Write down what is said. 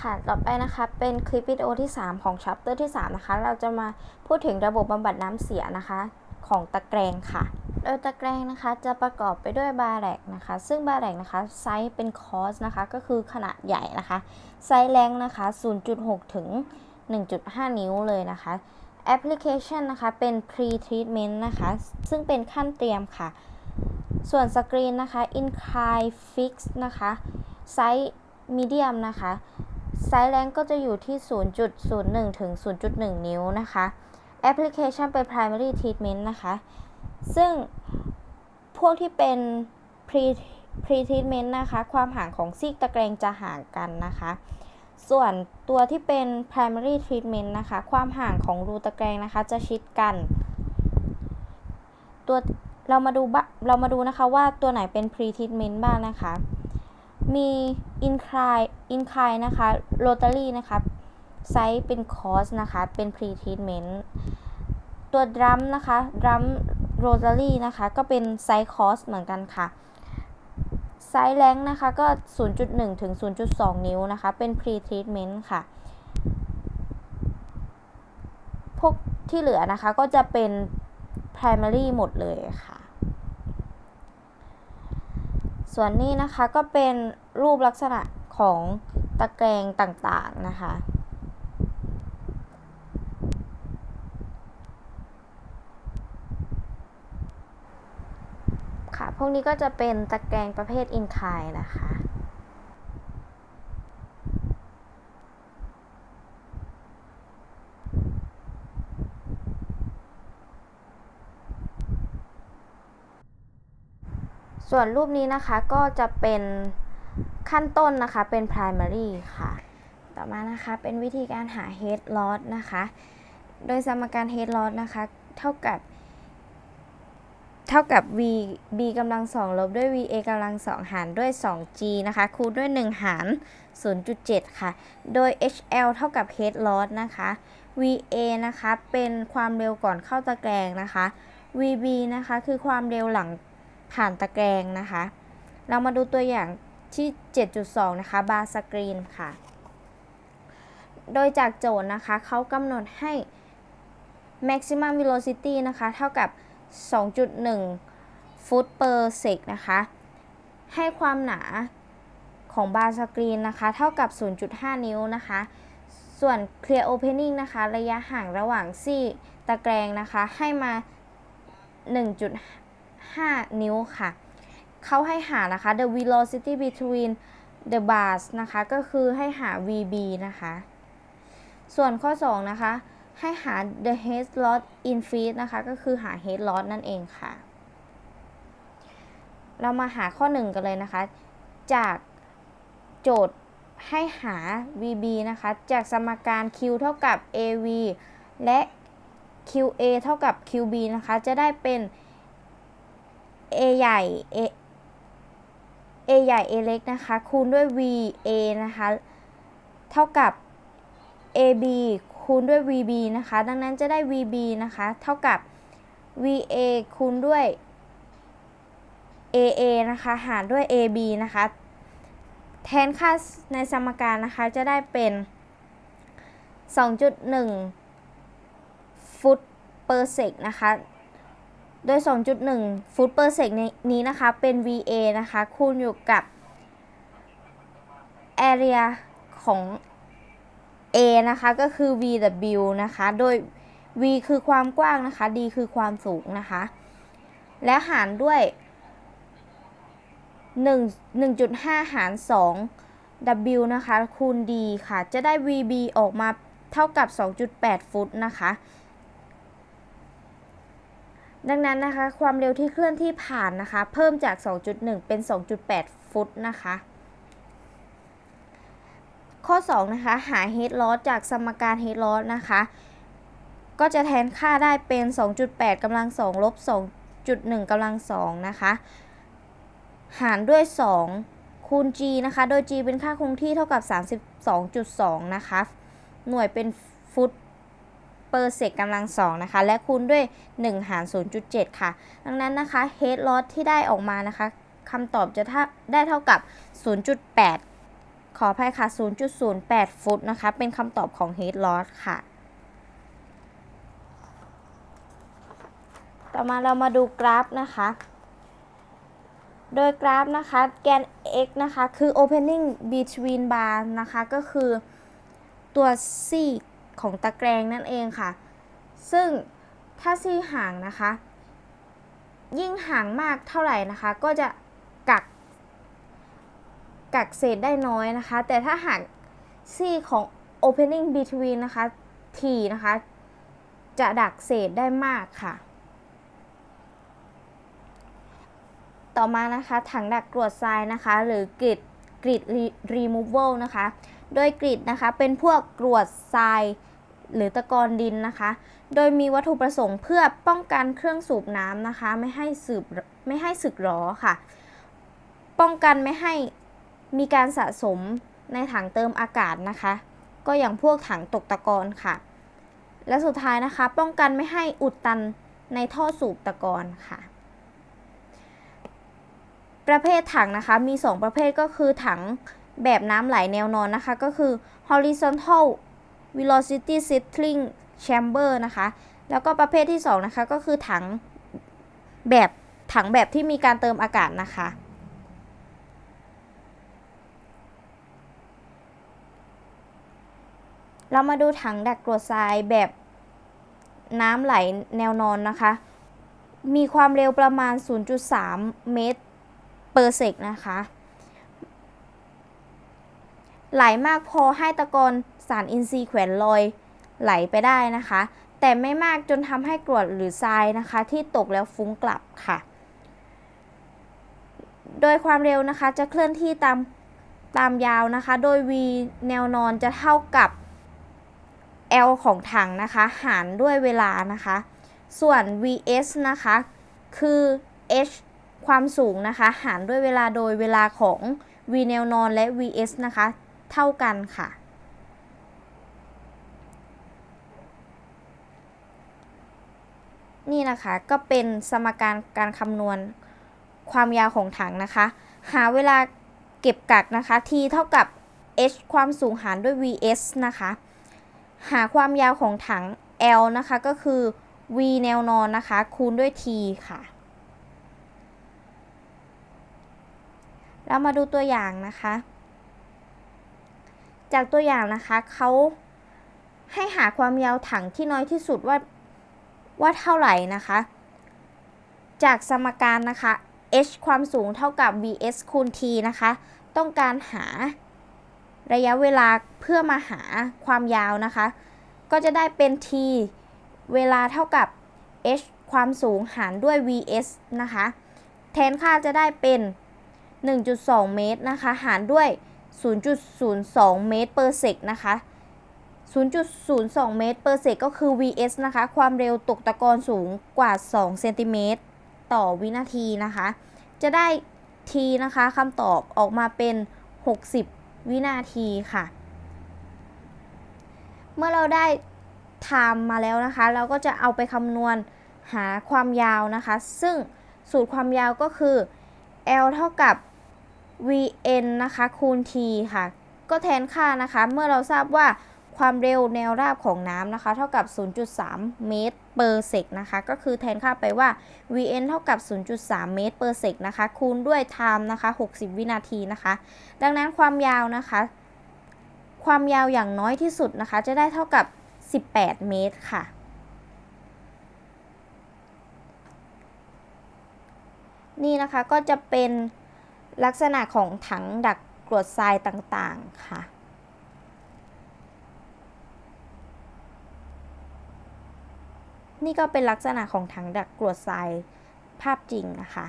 ค่ะ ต่อไปนะคะ เป็นคลิปวิดีโอที่ 3 ของชัปเตอร์ที่ 3 นะคะ เราจะมาพูดถึงระบบบำบัดน้ำเสียนะคะ ของตะแกรงค่ะ โดยตะแกรงนะคะจะประกอบไปด้วยบาแรกนะคะ ซึ่งบาแรกนะคะไซส์เป็นคอสนะคะ ก็คือขนาดใหญ่นะคะ ไซส์แรงนะคะ 0.6 ถึง 1.5 นิ้วเลยนะคะ แอปพลิเคชันนะคะ เป็น pre treatment นะคะ ซึ่งเป็นขั้นเตรียมค่ะ ส่วนสกรีนนะคะ incline fix นะคะ ไซส์ medium นะคะ ไซส์แรงก็จะอยู่ที่ 0.01 ถึง 0.1 นิ้วนะคะแอปพลิเคชันเป็น primary treatment นะคะ ซึ่งพวกที่เป็น pre pre treatment นะคะ ความห่างของซีกตะแกรงจะห่างกันนะคะ ส่วนตัวที่เป็น primary treatment นะคะ ความห่างของรูตะแกรงนะคะจะชิดกัน ตัวเรามาดูบะเรามาดูนะคะว่าตัวไหนเป็น pre treatment บ้างนะคะ มี incline incline นะคะ rotary นะคะไซส์เป็น cos นะคะเป็น pre treatment ตัว drum นะคะ drum rotary นะคะก็เป็นไซส์ cos เหมือนกันค่ะไซส์แรงนะคะก็ 0.1 ถึง 0.2 นิ้วนะคะ เป็น pre treatment ค่ะ พวกที่เหลือนะคะก็จะเป็น primary หมดเลยค่ะ ส่วนนี้นะคะก็เป็นรูปลักษณะ ของตะแกรงต่างๆนะคะค่ะพวกนี้ก็จะเป็นตะแกรงประเภทอินคายนะคะส่วนรูปนี้นะคะก็จะเป็น ขั้นต้นนะคะเป็น primary ค่ะ ต่อมานะคะเป็นวิธีการหา head loss นะคะ โดยสมการ head loss นะคะ เท่ากับ เท่ากับ v b กำลังสองลบด้วย v a กำลังสองหารด้วย 2g นะคะ คูณด้วย 1 หาร 0.7 ค่ะ โดย hl เท่ากับ head loss นะคะ va นะคะ เป็นความเร็วก่อนเข้าตะแกรงนะคะ vb นะคะ คือความเร็วหลังผ่านตะแกรงนะคะ เรามาดูตัวอย่าง ที่ 7.2 นะคะบาร์สกรีนค่ะ โดยจากโจทย์นะคะเขากำหนดให้ maximum velocity นะคะ เท่ากับ 2.1 ฟุต per sec นะคะ ให้ความหนาของบาร์สกรีนนะคะ เท่ากับ 0.5 นิ้วนะคะ ส่วน clear opening นะคะ ระยะห่างระหว่างซี่ตะแกรงนะคะ ให้มา 1.5 นิ้วค่ะ เขาให้หานะคะ the velocity between the bars นะคะ ก็คือให้หา VB นะคะ ส่วนข้อ 2 นะคะ ให้หา the head loss in feet นะคะ ก็คือหา head loss นั่นเองค่ะ เรามาหาข้อ 1 กันเลยนะคะ จากโจทย์ให้หา VB นะคะ จากสมการ Q เท่ากับ AV และ QA เท่ากับ QB นะคะ จะได้เป็น A ใหญ่ A A ใหญ่ A เล็กนะคะ คูณด้วย VA นะคะ เท่ากับ AB คูณด้วย VB นะคะ ดังนั้นจะได้ VB นะคะ เท่ากับ VA คูณด้วย AA นะคะ หารด้วย AB นะคะ แทนค่าในสมการนะคะ จะได้เป็น 2.1 ฟุตเปอร์เซกนะคะ โดย 2.1 ฟุตเปอร์เซกนี้นะคะ เป็น VA นะคะ คูณอยู่กับ area ของ A นะคะ ก็คือ VW นะคะ โดย V คือความกว้างนะคะ D คือความสูงนะคะ และหารด้วย 1 1.5 หาร 2 W นะคะ คูณ D ค่ะ จะได้ VB ออกมาเท่ากับ 2.8 ฟุตนะคะ ดังนั้นนะคะ ความเร็วที่เคลื่อนที่ผ่านนะคะ เพิ่มจาก 2.1 เป็น 2.8 ฟุตนะคะ ข้อ 2 นะคะ หา head loss จากสมการ head loss นะคะ ก็จะแทนค่าได้เป็น 2.8กำลัง2ลบ2.1กำลัง2นะคะ หารด้วย 2 คูณ g นะคะ โดย g เป็นค่าคงที่เท่ากับ 32.2 นะคะ หน่วยเป็นฟุต เปอร์เซกกำลัง2นะคะ และคูณด้วย 1 หาร 0.7 ค่ะ ดังนั้นนะคะ head loss ที่ได้ออกมานะคะคำตอบจะได้เท่ากับ 0.8 ขออภัยค่ะ 0.08 ฟุตนะคะ เป็นคำตอบของ head loss ค่ะ ต่อมาเรามาดูกราฟนะคะโดยกราฟนะคะแกน x นะคะ คือ opening between bar นะคะ ก็คือตัวซี ของตะแกรงนั่นเองค่ะ ซึ่งถ้าซี่ห่างนะคะ ยิ่งห่างมากเท่าไหร่นะคะ ก็จะกัก กักเศษได้น้อยนะคะ แต่ถ้าหากซี่ของ opening between นะคะ t นะคะ จะดักเศษได้มากค่ะ ต่อมานะคะถังดักกรวดทรายนะคะ หรือกริดกริด removal นะคะ โดยกริดนะคะเป็นพวกกรวดทรายหรือตะกอนดินนะคะ โดยมีวัตถุประสงค์เพื่อป้องกันเครื่องสูบน้ำนะคะ ไม่ให้สืบไม่ให้สึกหรอค่ะ ป้องกันไม่ให้มีการสะสมในถังเติมอากาศนะคะ ก็อย่างพวกถังตกตะกอนค่ะ และสุดท้ายนะคะ ป้องกันไม่ให้อุดตันในท่อสูบตะกอนค่ะ ประเภทถังนะคะมี 2 ประเภทก็คือถัง แบบน้ำไหลแนวนอนนะคะ ก็คือ horizontal velocity settling chamber นะคะ แล้วก็ประเภทที่ 2 นะคะ ก็คือถังแบบถังแบบที่มีการเติมอากาศนะคะ เรามาดูถังดักกรวดทรายแบบน้ำไหลแนวนอนนะคะ มีความเร็วประมาณ 0.3 เมตรเปอร์เซกนะคะ ไหลมากพอให้ตะกอนสารอินทรีย์แขวนลอยไหลไปได้นะคะ แต่ไม่มากจนทำให้กรวดหรือทรายนะคะ ที่ตกแล้วฟุ้งกลับค่ะ โดยความเร็วนะคะจะเคลื่อนที่ตามตามยาวนะคะ โดย v แนวนอนจะเท่ากับ L ของถังนะคะ หารด้วยเวลานะคะ ส่วน vs นะคะคือ h ความสูงนะคะ หารด้วยเวลาโดยเวลาของ v แนวนอนและ vs นะคะ เท่ากันค่ะ นี่นะคะก็เป็นสมการการคำนวณความยาวของถังนะคะ หาเวลาเก็บกักนะคะ t เท่ากับ h ความสูงหารด้วย vs นะคะ หาความยาวของถัง L นะคะก็คือ v แนวนอนนะคะ คูณด้วย t ค่ะ เรามาดูตัวอย่างนะคะ จากตัวอย่างนะคะเขาให้หาความยาวถังที่น้อยที่สุดว่าว่าเท่าไหร่นะคะ จากสมการนะคะ h ความสูงเท่ากับ vs คูณ t นะคะ ต้องการหาระยะเวลาเพื่อมาหาความยาวนะคะ ก็จะได้เป็น t เวลาเท่ากับ h ความสูงหารด้วย vs นะคะ แทนค่าจะได้เป็น 1.2 เมตรนะคะ หารด้วย 0.02 เมตรเปอร์เซกนะคะ 0.02 เมตรเปอร์เซกก็คือ vs นะคะ ความเร็วตกตะกอนสูงกว่า 2 เซนติเมตรต่อวินาทีนะคะ จะได้ t นะคะคำตอบออกมาเป็น 60 วินาทีค่ะ เมื่อเราได้ time มาแล้วนะคะ เราก็จะเอาไปคำนวณหาความยาวนะคะ ซึ่งสูตรความยาวก็คือ L เท่ากับ Vn นะคะคูณ T ค่ะ ก็แทนค่านะคะ เมื่อเราทราบว่าความเร็วแนวราบของน้ำนะคะ เท่ากับ 0.3 เมตรเปอร์เซกนะคะ ก็คือแทนค่าไปว่า Vn เท่ากับ 0.3 เมตรเปอร์เซกนะคะ คูณด้วย time นะคะ 60 วินาทีนะคะ ดังนั้นความยาวนะคะ ความยาวอย่างน้อยที่สุดนะคะ จะได้เท่ากับ 18 เมตรค่ะ นี่นะคะก็จะเป็น ลักษณะของถังดักกรวดทรายต่างๆค่ะ นี่ก็เป็นลักษณะของถังดักกรวดทรายภาพจริงนะคะ